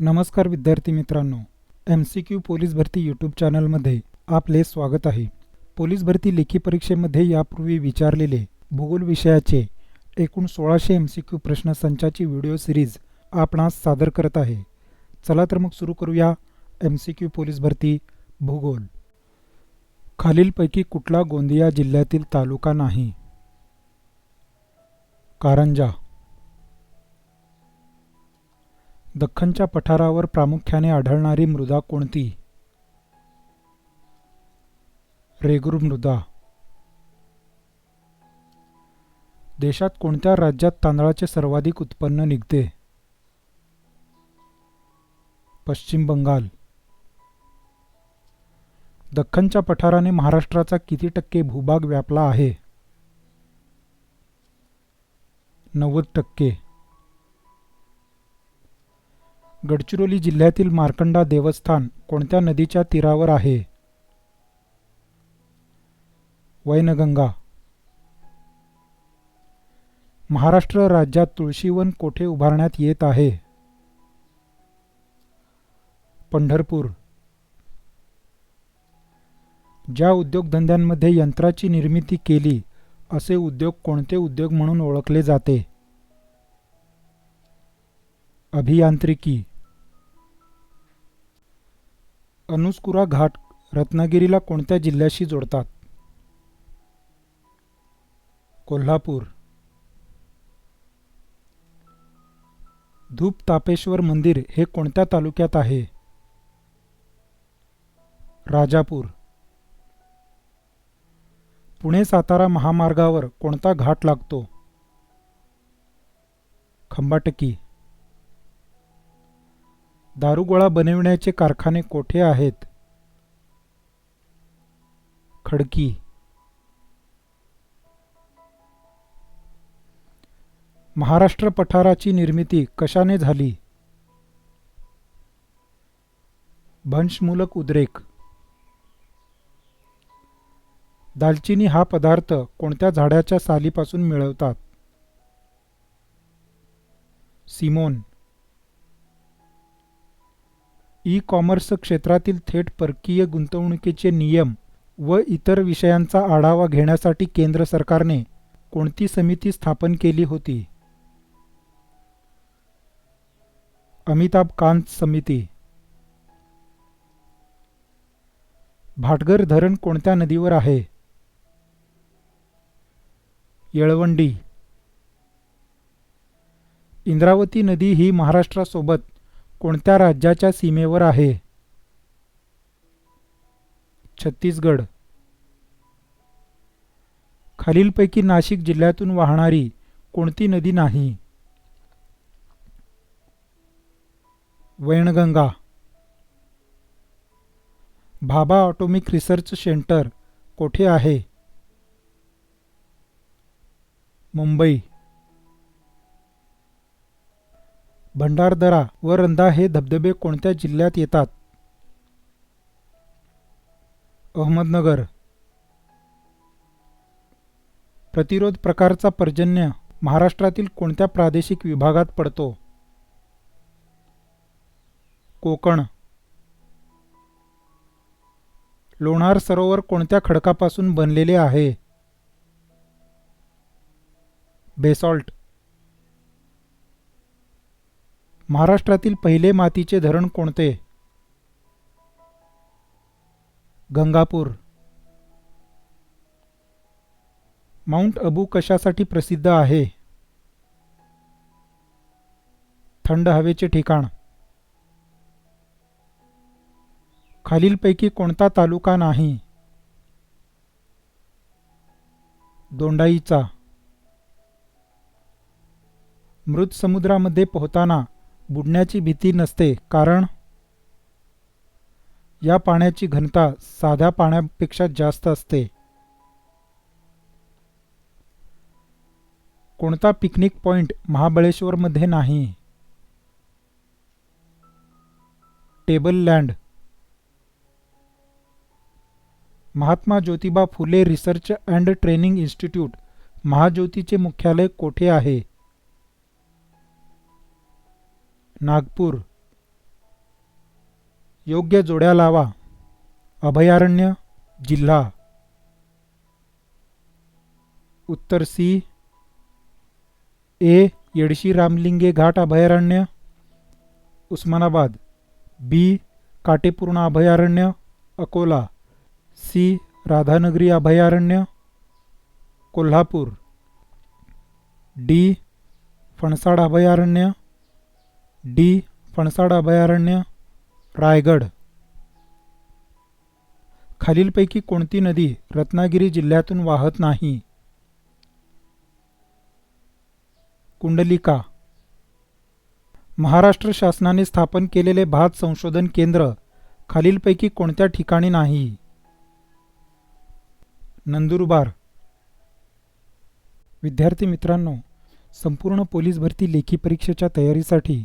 नमस्कार विद्यार्थी मित्रांनो एम सी क्यू पोलीस भरती यूट्यूब चॅनलमध्ये आपले स्वागत आहे. पोलीस भरती लेखी परीक्षेमध्ये यापूर्वी विचारलेले भूगोल विषयाचे एकूण सोळाशे एम सी क्यू प्रश्नसंचाची व्हिडिओ सिरीज आपणास सादर करत आहे. चला तर मग सुरू करूया एम सी क्यू पोलीस भरती भूगोल. खालीलपैकी कुठला गोंदिया जिल्ह्यातील तालुका नाही? कारंजा दख्खनच्या पठारावर प्रामुख्याने आढळणारी मृदा कोणती? रेगुर मृदा देशात कोणत्या राज्यात तांदळाचे सर्वाधिक उत्पन्न निघते? पश्चिम बंगाल. दख्खनच्या पठाराने महाराष्ट्राचा किती टक्के भूभाग व्यापला आहे? नव्वद टक्के. गडचिरोली जिल्ह्यातील मार्कंडा देवस्थान कोणत्या नदीच्या तीरावर आहे? वैनगंगा. महाराष्ट्र राज्यात तुळशीवन कोठे उभारण्यात येत आहे? पंढरपूर. ज्या उद्योगधंद्यांमध्ये यंत्राची निर्मिती केली असे उद्योग कोणते उद्योग म्हणून ओळखले जाते? अभियांत्रिकी. अनुस्कुरा घाट रत्नागिरीला कोणत्या जिल्ह्याशी जोडतात? कोल्हापूर. धूप तापेश्वर मंदिर हे कोणत्या तालुक्यात आहे? राजापूर. पुणे सातारा महामार्गावर कोणता घाट लागतो? खंबाटकी. दारुगोळा बनविण्याचे कारखाने कोठे आहेत? खडकी. महाराष्ट्र पठाराची निर्मिती कशाने झाली? भंशमूलक उद्रेक. दालचिनी हा पदार्थ कोणत्या झाडाच्या सालीपासून मिळवतात? सिमोन. ई कॉमर्स क्षेत्रातील थेट परकीय गुंतवणुकीचे नियम व इतर विषयांचा आढावा घेण्यासाठी केंद्र सरकारने कोणती समिती स्थापन केली होती? अमिताभ कांत समिती. भाटघर धरण कोणत्या नदीवर आहे? येळवंडी. इंद्रावती नदी ही महाराष्ट्रासोबत कोणत्या राज्याच्या सीमेवर आहे? छत्तीसगड. खालीलपैकी नाशिक जिल्ह्यातून वाहणारी कोणती नदी नाही? Wainganga. Bhabha atomic research centre कोठे आहे? मुंबई. भंडारदरा व रंधा हे धबधबे कोणत्या जिल्ह्यात येतात? अहमदनगर. प्रतिरोध प्रकारचा पर्जन्य महाराष्ट्रातील कोणत्या प्रादेशिक विभागात पडतो? कोकण. लोणार सरोवर कोणत्या खडकापासून बनलेले आहे? बेसॉल्ट. महाराष्ट्रातील पहिले मातीचे धरण कोणते? गंगापूर. माउंट अबू कशासाठी प्रसिद्ध आहे? थंड हवेचे ठिकाण. खालीलपैकी कोणता तालुका नाही? दोंडाईचा. मृत समुद्रामध्ये पोहताना बुडण्याची भीती नसते कारण या पाण्याची घनता साध्या पाण्यापेक्षा जास्त असते. कोणता पिकनिक पॉइंट महाबळेश्वरमध्ये नाही? Table land. Mahatma Jyotiba Phule research and training institute महाज्योतीचे मुख्यालय कोठे आहे? नागपूर. योग्य जोड्या लावा. अभयारण्य जिल्हा. उत्तर सी. ए. येडशी रामलिंगे घाट अभयारण्य. उस्मानाबाद. बी. काटेपूर्णा अभयारण्य अकोला. सी. राधानगरी अभयारण्य कोल्हापूर. डी. फणसाड अभयारण्य डी. फणसाड अभयारण्य रायगड. खालीलपैकी कोणती नदी रत्नागिरी जिल्ह्यातून वाहत नाही? कुंडलिका. महाराष्ट्र शासनाने स्थापन केलेले भात संशोधन केंद्र खालीलपैकी कोणत्या ठिकाणी नाही? नंदुरबार. विद्यार्थी मित्रांनो संपूर्ण पोलीस भरती लेखी परीक्षेच्या तयारीसाठी